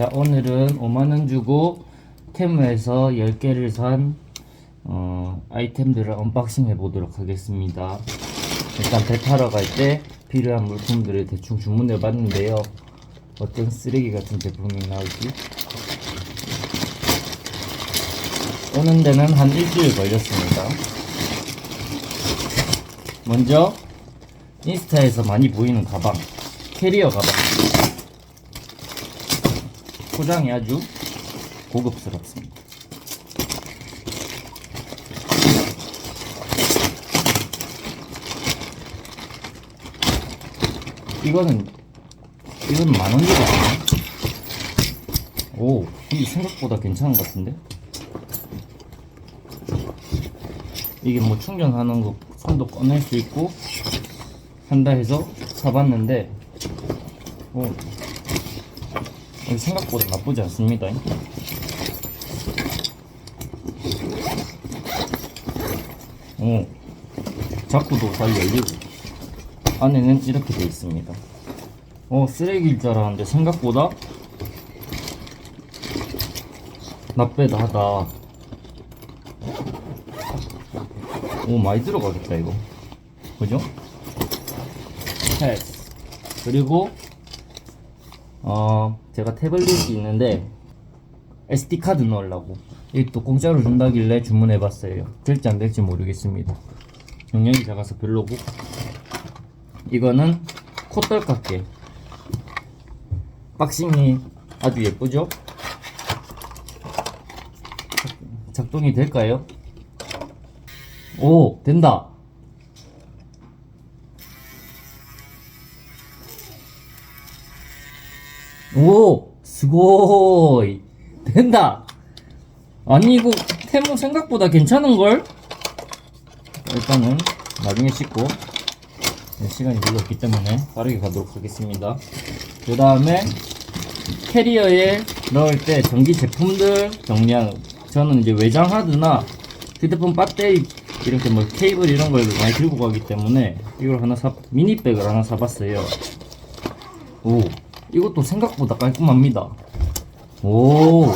자, 오늘은 5만원 주고 테무에서 10개를 산 어, 아이템들을 언박싱 해보도록 하겠습니다. 일단 배 타러 갈 때 필요한 물품들을 대충 주문해 봤는데요. 어떤 쓰레기 같은 제품이 나올지. 오는 데는 한 일주일 걸렸습니다. 먼저 인스타에서 많이 보이는 가방 캐리어 가방 포장이 아주 고급스럽습니다 이거는 이건 만원 주고 하나? 오, 이 생각보다 괜찮은 것 같은데? 이게 뭐 충전하는 거 손도 꺼낼 수 있고 한다 해서 사봤는데 오, 생각보다 나쁘지 않습니다. 오, 자꾸도 잘 열리고 안에는 이렇게 되어 있습니다. 어, 쓰레기일 줄 알았는데 생각보다 나빼다 하다. 오, 많이 들어가겠다, 이거. 그죠? 패스. 그리고, 어, 제가 태블릿이 있는데, SD카드 넣으려고. 이게 또 공짜로 준다길래 주문해봤어요. 될지 안 될지 모르겠습니다. 용량이 작아서 별로고. 이거는 콧떨깎게. 박싱이 아주 예쁘죠? 작동이 될까요? 오, 된다. 오, 스고이. 된다. 아니, 이거 테무 생각보다 괜찮은걸? 일단은 나중에 씻고 네, 시간이 별로 없기 때문에 빠르게 가도록 하겠습니다. 그 다음에 캐리어에 넣을 때 전기 제품들 정리하는 저는 이제 외장 하드나 휴대폰 배터리 이렇게 뭐 케이블 이런 걸 많이 들고 가기 때문에 이걸 하나 사 미니백을 하나 사봤어요. 오 이것도 생각보다 깔끔합니다. 오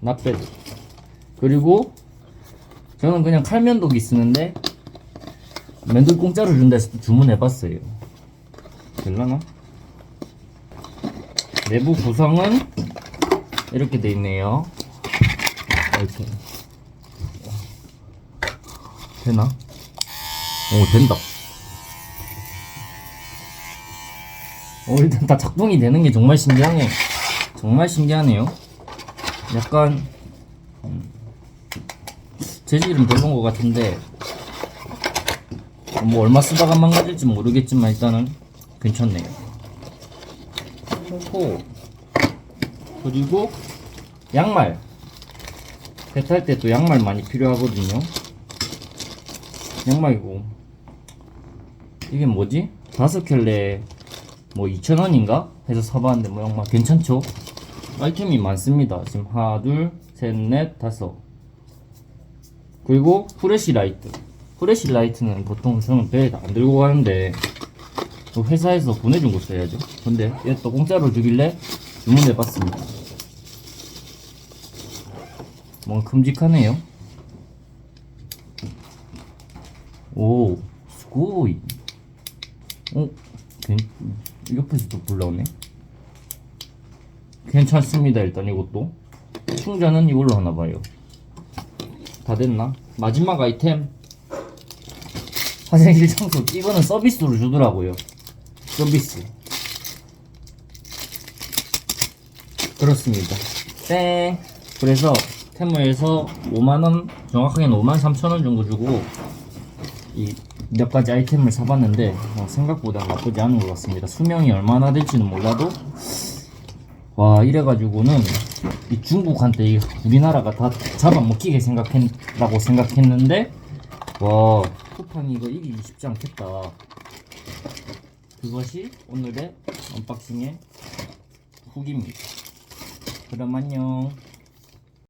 나빼드 그리고 저는 그냥 칼면도기 쓰는데 맨들 공짜로 준다 해서 또 주문해봤어요. 될라나? 내부 구성은 이렇게 돼 있네요. 이렇게 되나? 오 된다. 오 일단 다 작동이 되는 게 정말 신기하네. 정말 신기하네요. 약간 음, 재질은 별론 것 같은데 뭐 얼마 쓰다가 망가질지 모르겠지만 일단은 괜찮네요. 그리고 그리고 양말 배탈 때 또 양말 많이 필요하거든요. 양말이고 이게 뭐지? 다섯 켤레 뭐 2,000원인가? 해서 사봤는데 뭐 양말 괜찮죠? 아이템이 많습니다. 지금 하나, 둘, 셋, 넷, 다섯. 그리고 프레시 라이트. 프레시 라이트는 보통 저는 배에 안 들고 가는데 또 회사에서 보내준 거 써야죠. 근데 얘 또 공짜로 주길래 주문해봤습니다. 뭔가 큼직하네요. 오, 스고이. 어, 괜, 옆에서 또 불러오네. 괜찮습니다. 일단 이것도 충전은 이걸로 하나 봐요. 다 됐나? 마지막 아이템 화장실 청소 이거는 서비스로 주더라고요. 서비스. 그렇습니다. 땡. 그래서 테무에서 5만원, 정확하게는 5만 3천원 정도 주고 이 몇 가지 아이템을 사봤는데 어, 생각보다 나쁘지 않은 것 같습니다. 수명이 얼마나 될지는 몰라도 와 이래가지고는 이 중국한테 이 우리나라가 다 잡아먹히게 생각했라고 생각했는데 와 쿠팡이 이거 이기기 쉽지 않겠다. 그것이 오늘의 언박싱의 후기입니다. 그럼 안녕